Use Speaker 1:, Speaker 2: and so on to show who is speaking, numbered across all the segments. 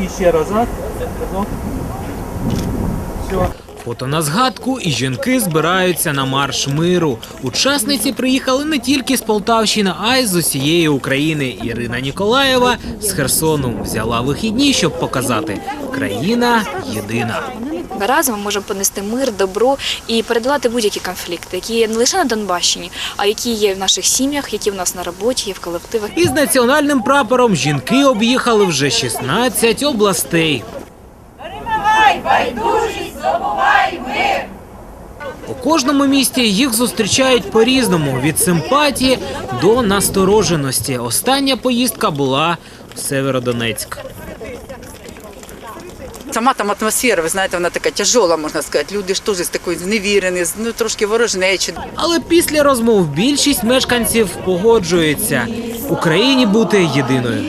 Speaker 1: І ще разок.
Speaker 2: Фото на згадку і жінки збираються на марш миру. Учасниці приїхали не тільки з Полтавщини, а й з усієї України. Ірина Ніколаєва з Херсону взяла вихідні, щоб показати країна єдина.
Speaker 3: Разом ми можемо понести мир, добро і передолати будь-які конфлікти, які є не лише на Донбащині, а які є в наших сім'ях, які в нас на роботі, є в колективах.
Speaker 2: Із національним прапором жінки об'їхали вже 16 областей. У кожному місті їх зустрічають по-різному від симпатії до настороженості. Остання поїздка була в Северодонецьк.
Speaker 4: Сама там атмосфера, ви знаєте, вона така тяжола, можна сказати. Люди ж теж з такої зневірені, ну трошки ворожнечі.
Speaker 2: Але після розмов більшість мешканців погоджується Україні бути єдиною.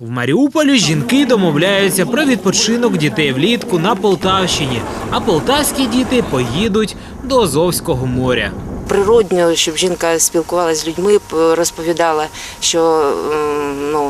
Speaker 2: В Маріуполі жінки домовляються про відпочинок дітей влітку на Полтавщині, а полтавські діти поїдуть до Азовського моря.
Speaker 5: природньо, щоб жінка спілкувалася з людьми, розповідала, що ну,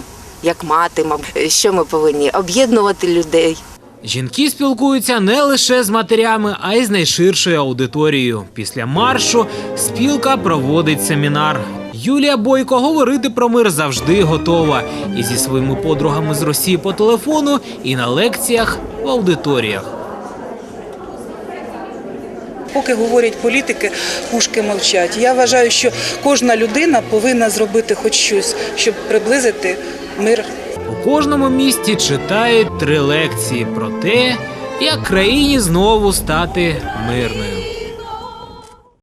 Speaker 5: як мати, що ми повинні об'єднувати людей.
Speaker 2: Жінки спілкуються не лише з матерями, а й з найширшою аудиторією. Після маршу спілка проводить семінар. Юлія Бойко говорити про мир завжди готова. І зі своїми подругами з Росії по телефону, і на лекціях в аудиторіях.
Speaker 6: Поки говорять політики, пушки мовчать. Я вважаю, що кожна людина повинна зробити хоч щось, щоб приблизити мир
Speaker 2: У кожному місті читають три лекції про те, як країні знову стати мирною.